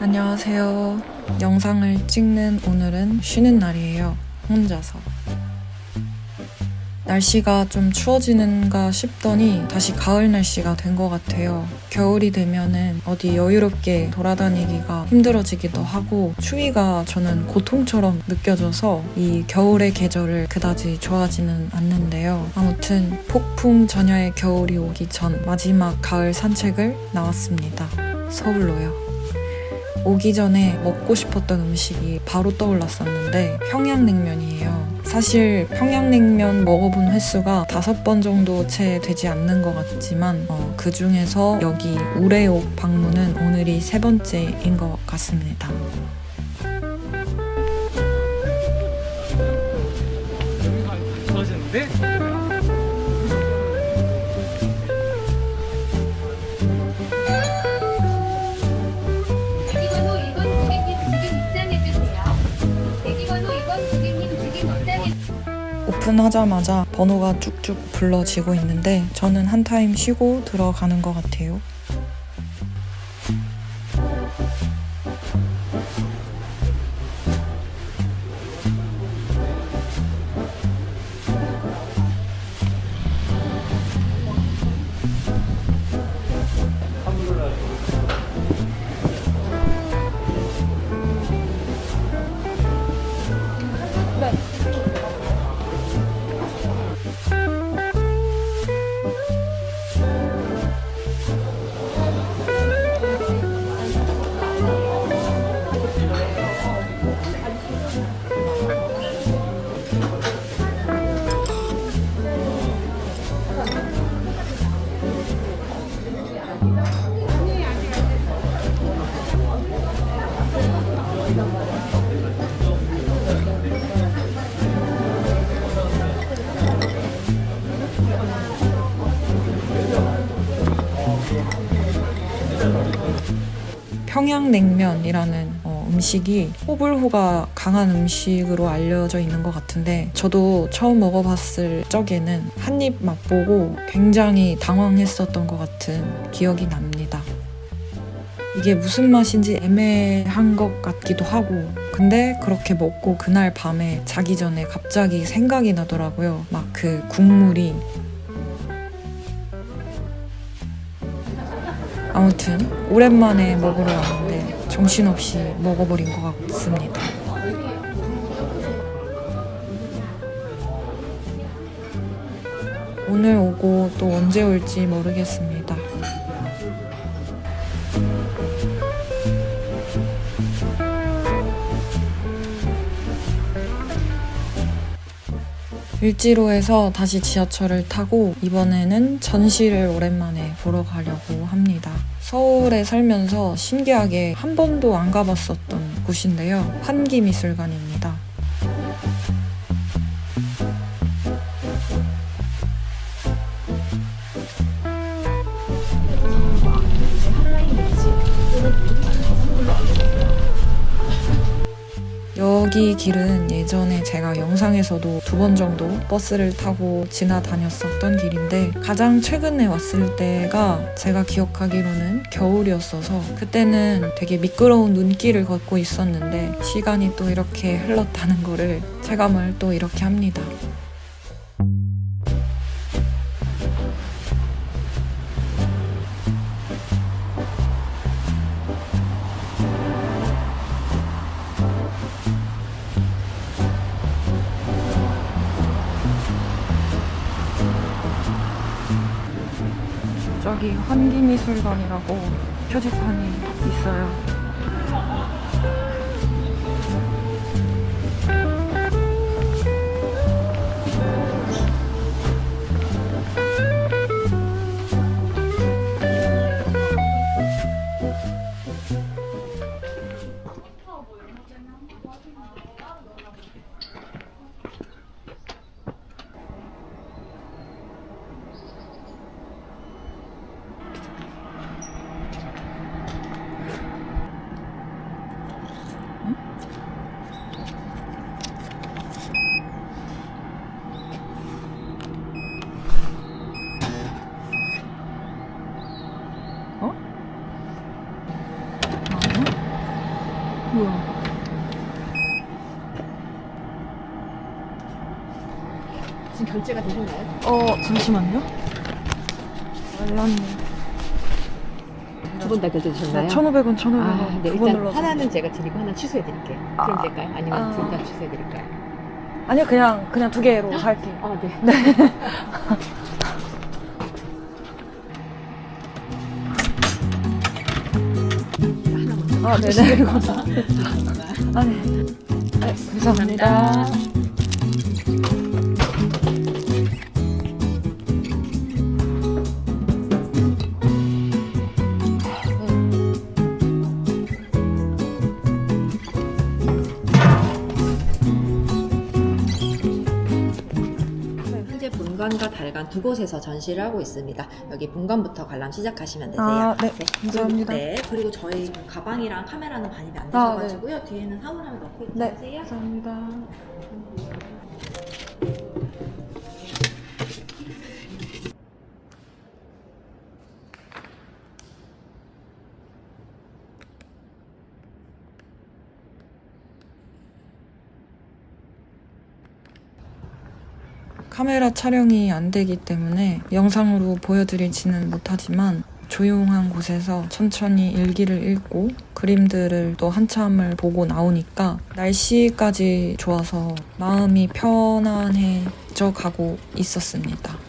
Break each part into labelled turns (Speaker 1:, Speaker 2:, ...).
Speaker 1: 안녕하세요. 영상을 찍는 오늘은 쉬는 날이에요. 혼자서. 날씨가 좀 추워지는가 싶더니 다시 가을 날씨가 된 것 같아요. 겨울이 되면은 어디 여유롭게 돌아다니기가 힘들어지기도 하고 추위가 저는 고통처럼 느껴져서 이 겨울의 계절을 그다지 좋아하지는 않는데요. 아무튼 폭풍 전야의 겨울이 오기 전 마지막 가을 산책을 나왔습니다. 서울로요. 오기 전에 먹고 싶었던 음식이 바로 떠올랐었는데 평양냉면이에요. 사실 평양냉면 먹어본 횟수가 다섯 번 정도 채 되지 않는 것 같지만 어, 그 중에서 여기 우레옥 방문은 오늘이 세 번째인 것 같습니다. 오픈하자마자 번호가 쭉쭉 불러지고 있는데 저는 한 타임 쉬고 들어가는 것 같아요. 평양냉면이라는 어, 음식이 호불호가 강한 음식으로 알려져 있는 것 같은데 저도 처음 먹어봤을 적에는 한 입 맛보고 굉장히 당황했었던 것 같은 기억이 납니다. 이게 무슨 맛인지 애매한 것 같기도 하고 근데 그렇게 먹고 그날 밤에 자기 전에 갑자기 생각이 나더라고요. 막 그 국물이 아무튼 오랜만에 먹으러 왔는데 정신없이 먹어버린 것 같습니다. 오늘 오고 또 언제 올지 모르겠습니다. 을지로에서 다시 지하철을 타고 이번에는 전시를 오랜만에 보러 가려고 합니다. 서울에 살면서 신기하게 한 번도 안 가봤었던 곳인데요. 한기미술관입니다. 여기 길은 예전에 제가 영상에서도 두 번 정도 버스를 타고 지나다녔었던 길인데 가장 최근에 왔을 때가 제가 기억하기로는 겨울이었어서 그때는 되게 미끄러운 눈길을 걷고 있었는데 시간이 또 이렇게 흘렀다는 거를 체감을 또 이렇게 합니다. 저기 환기미술관이라고 표지판이 있어요.
Speaker 2: 결제가 되셨나요?
Speaker 1: 어 잠시만요. 알람이.
Speaker 2: 두분 다 결제 되셨나요?
Speaker 1: 1,500원, 1,500원.
Speaker 2: 아, 네, 일단. 하나는 제가 드리고 하나 취소해 드릴게요.
Speaker 1: 아.
Speaker 2: 그럼 될까요? 아니면
Speaker 1: 아.
Speaker 2: 둘다 취소해 드릴까요?
Speaker 1: 아니요, 그냥 그냥 두 개로 살게 요.
Speaker 2: 아, 네.
Speaker 1: 아, 네네. 아, 네. 네, 감사합니다.
Speaker 3: 현재 달관 두 곳에서 전시를 하고 있습니다. 여기 본관부터 관람 시작하시면 되세요.
Speaker 1: 아, 네. 감사합니다.
Speaker 3: 네, 그리고 저희 그 가방이랑 카메라는 반입이 안
Speaker 1: 아,
Speaker 3: 되셔가지고요. 뒤에는 사물함에 넣고
Speaker 1: 네.
Speaker 3: 하세요.
Speaker 1: 감사합니다. 카메라 촬영이 안 되기 때문에 영상으로 보여드리지는 못하지만 조용한 곳에서 천천히 일기를 읽고 그림들을 또 한참을 보고 나오니까 날씨까지 좋아서 마음이 편안해져 가고 있었습니다.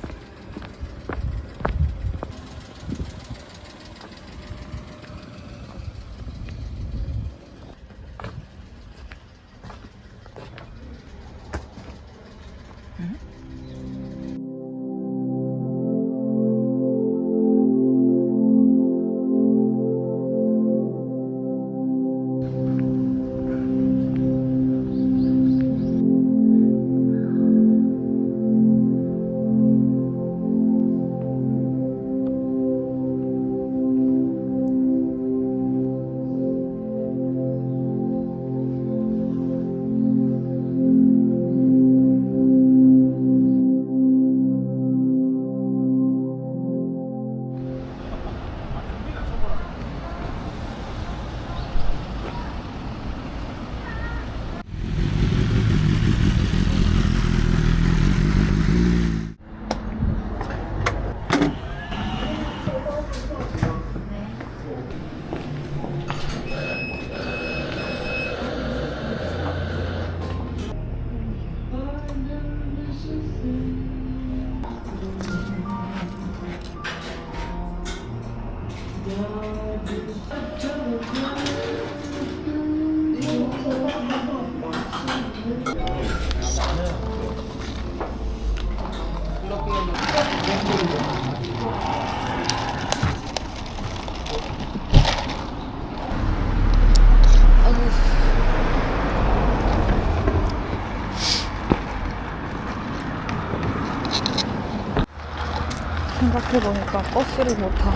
Speaker 1: 생각해보니까 버스를 못 타.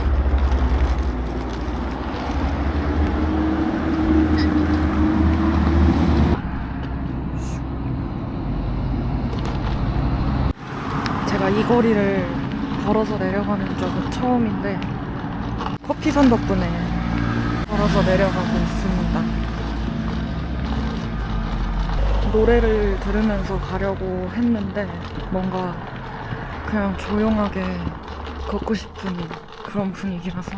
Speaker 1: 제가 이 거리를 걸어서 내려가는 적은 처음인데 커피선 덕분에 걸어서 내려가고 있습니다. 노래를 들으면서 가려고 했는데 뭔가 그냥 조용하게 걷고 싶은 그런 분위기라서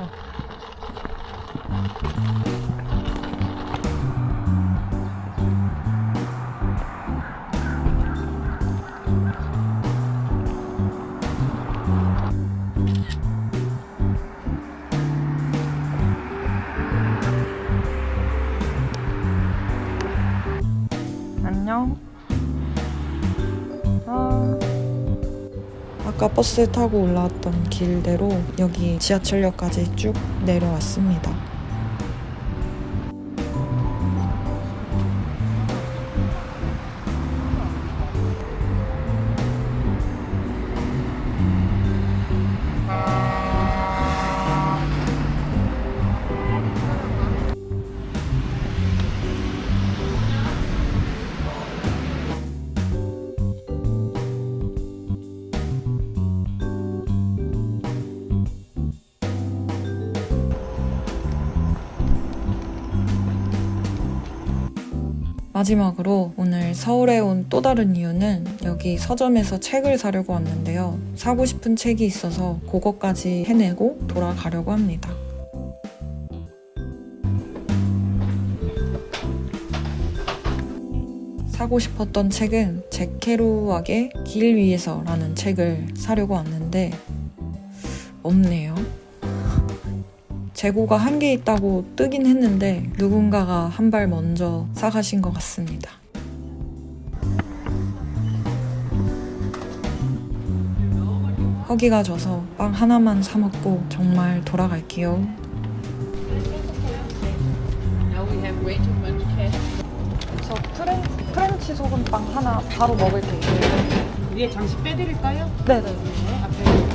Speaker 1: 안녕. 아. 아까 버스 타고 올라왔던 길대로 여기 지하철역까지 쭉 내려왔습니다. 마지막으로 오늘 서울에 온 또 다른 이유는 여기 서점에서 책을 사려고 왔는데요. 사고 싶은 책이 있어서 그것까지 해내고 돌아가려고 합니다. 사고 싶었던 책은 잭 케루악의 길 위에서라는 책을 사려고 왔는데 없네요. 재고가 한 개 있다고 뜨긴 했는데 누군가가 한 발 먼저 사가신 것 같습니다. 허기가 져서 빵 하나만 사 먹고 정말 돌아갈게요. 저 프렌, 프렌치 소금빵 하나 바로 먹을게요.
Speaker 4: 위에 장식 빼드릴까요?
Speaker 1: 네네.
Speaker 4: 네, 앞에